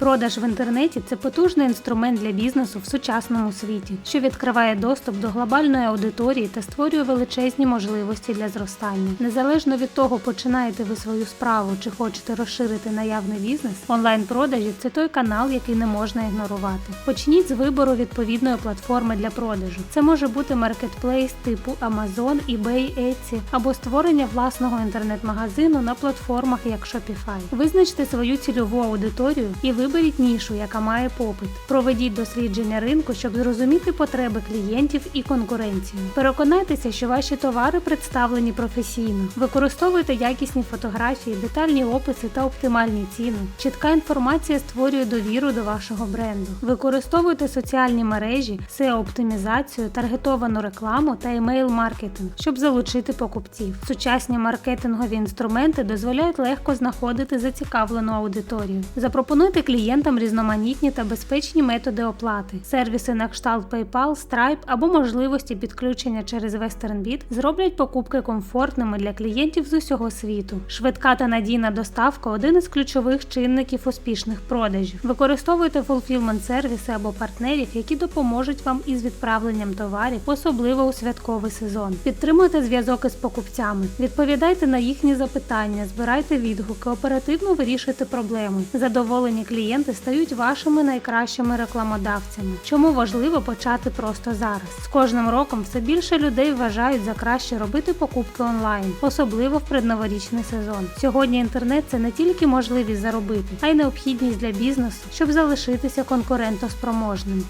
Продаж в інтернеті це потужний інструмент для бізнесу в сучасному світі, що відкриває доступ до глобальної аудиторії та створює величезні можливості для зростання. Незалежно від того, починаєте ви свою справу чи хочете розширити наявний бізнес, онлайн-продажі це той канал, який не можна ігнорувати. Почніть з вибору відповідної платформи для продажу. Це може бути маркетплейс типу Amazon, eBay, Etsy або створення власного інтернет-магазину на платформах як Shopify. Визначте свою цільову аудиторію і виберіть нішу, яка має попит. Проведіть дослідження ринку, щоб зрозуміти потреби клієнтів і конкуренцію. Переконайтеся, що ваші товари представлені професійно. Використовуйте якісні фотографії, детальні описи та оптимальні ціни. Чітка інформація створює довіру до вашого бренду. Використовуйте соціальні мережі, SEO-оптимізацію, таргетовану рекламу та емейл-маркетинг, щоб залучити покупців. Сучасні маркетингові інструменти дозволяють легко знаходити зацікавлену аудиторію. Запропонуйте клієнтам різноманітні та безпечні методи оплати, сервіси на кшталт PayPal, Stripe або можливості підключення через WesternBit зроблять покупки комфортними для клієнтів з усього світу. Швидка та надійна доставка один із ключових чинників успішних продажів. Використовуйте fulfillment сервіси або партнерів, які допоможуть вам із відправленням товарів, особливо у святковий сезон. Підтримуйте зв'язок із покупцями, відповідайте на їхні запитання, збирайте відгуки, оперативно вирішуйте проблеми. Задоволені клієнти стають вашими найкращими рекламодавцями. Чому важливо почати просто зараз? З кожним роком все більше людей вважають за краще робити покупки онлайн, особливо в предноворічний сезон. Сьогодні інтернет це не тільки можливість заробити, а й необхідність для бізнесу, щоб залишитися конкурентоспроможним.